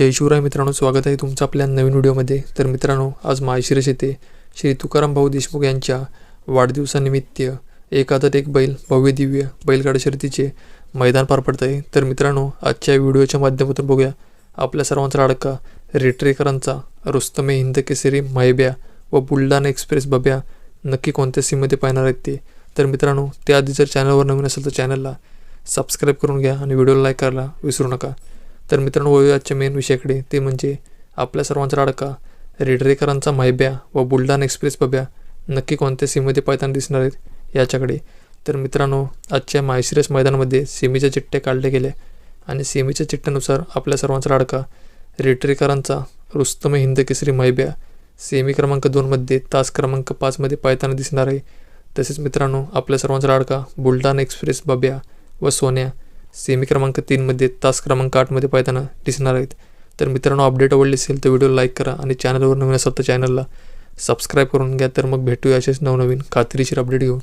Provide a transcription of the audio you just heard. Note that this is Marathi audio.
जय शिवराय मित्रांनो स्वागत आहे तुमचं आपल्या नवीन व्हिडिओमध्ये. तर मित्रांनो आज माळशिरस येथे श्री तुकाराम भाऊ देशमुख यांच्या वाढदिवसानिमित्त एक एक बैल भव्य दिव्य बैलगाडा शर्यतीचे मैदान पार पडत आहे. तर मित्रांनो आजच्या व्हिडिओच्या माध्यमातून बघूया आपल्या सर्वांचा लाडका रेटरेकरांचा रुस्तमे हिंद केसरी मैब्या व बुलढाणा एक्सप्रेस बब्या नक्की कोणत्या सीममध्ये पाहणार आहेत ते? तर मित्रांनो त्याआधी जर चॅनलवर नवीन असेल तर चॅनलला सबस्क्राईब करून घ्या आणि व्हिडिओला लाईक करायला विसरू नका. तर मित्रांनो वळूया आजच्या मेन विषयाकडे. ते म्हणजे आपल्या सर्वांचा लाडका रेडरेकरांचा मैब्या व बुलढाणा एक्सप्रेस बब्या नक्की कोणत्या सीमेमध्ये पाहताना दिसणार आहेत याच्याकडे. तर मित्रांनो आजच्या मायसिरस मैदानामध्ये सेमीच्या चिठ्ठ्या काढल्या गेल्या आणि सेमीच्या चिठ्ठ्यानुसार आपल्या सर्वांचा लाडका रेटरेकरांचा रुस्तम हिंद केसरी मैब्या सेमी क्रमांक दोनमध्ये तास क्रमांक पाचमध्ये पायताना दिसणार आहे. तसेच मित्रांनो आपल्या सर्वांचा लाडका बुलढाणा एक्सप्रेस बब्या व सोन्या सेमी क्रमांक तीनमध्ये तास क्रमांक आठमध्ये पाहताना दिसणार आहेत. तर मित्रांनो अपडेट आवडली असेल तर व्हिडिओ लाईक करा आणि चॅनलवर नवीन असाल तर चॅनलला सबस्क्राईब करून घ्या. तर मग भेटूया असेच नवनवीन खात्रीशीर अपडेट घेऊन.